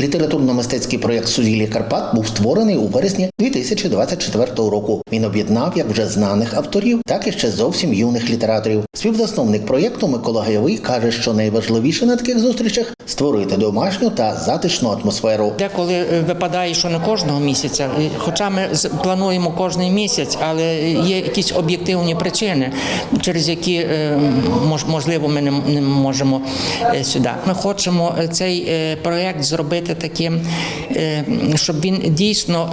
Літературно-мистецький проєкт Сузілі Карпат був створений у вересні 2024 року. Він об'єднав як вже знаних авторів, так і ще зовсім юних літераторів. Співзасновник проєкту Микола Гайовий каже, що найважливіше на таких зустрічах створити домашню та затишну атмосферу. Деколи е, випадає, що не кожного місяця, е, хоча ми плануємо кожний місяць, але є якісь об'єктивні причини, через які е, мож- можливо ми не, можемо сюди. Ми хочемо цей проект зробити таким, щоб він дійсно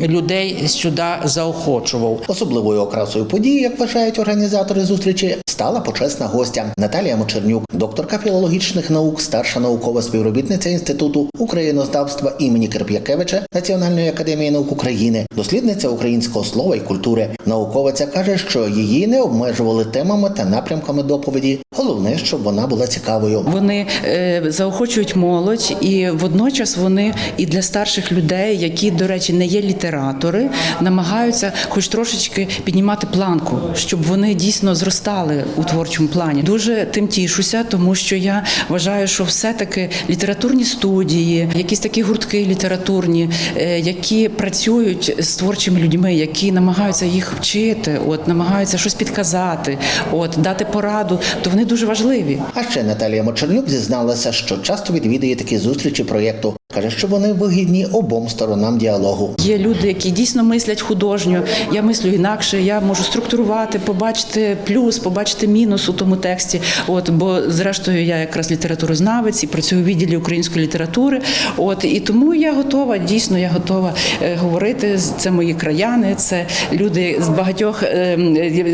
людей сюди заохочував. Особливою окрасою події, як вважають організатори зустрічі, стала почесна гостя Наталія Мочернюк, докторка філологічних наук, старша наукова співробітниця інституту українознавства імені Кирп'якевича Національної академії наук України, дослідниця українського слова і культури. Науковиця каже, що її не обмежували темами та напрямками доповіді. Головне, щоб вона була цікавою. Вони е, заохочують молодь, і водночас вони і для старших людей, які, до речі, не є літератори, намагаються хоч трошечки піднімати планку, щоб вони дійсно зростали у творчому плані. Дуже тим тішуся, тому що я вважаю, що все-таки літературні студії, якісь такі гуртки літературні, е, які працюють з творчими людьми, які намагаються їх вчити, от намагаються щось підказати, от дати пораду, то вони дуже важливі. А ще Наталія Мочернюк зізналася, що часто відвідує такі зустрічі проєкту. Каже, що вони вигідні обом сторонам діалогу. Є люди, які дійсно мислять художньо. Я мислю інакше. Я можу структурувати, побачити плюс, побачити мінус у тому тексті. От бо зрештою я якраз літературознавець і працюю у відділі української літератури. От і тому я готова, дійсно, я готова е, говорити. Це мої краяни, це люди з багатьох, е,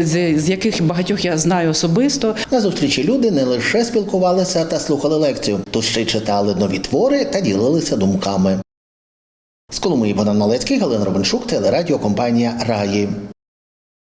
з, з яких багатьох я знаю особисто. На зустрічі люди не лише спілкувалися та слухали лекцію, то ще й читали нові твори та ділилися думками. З Коломиї Богдан Малецький, Галина Робеншук, телерадіокомпанія Раї.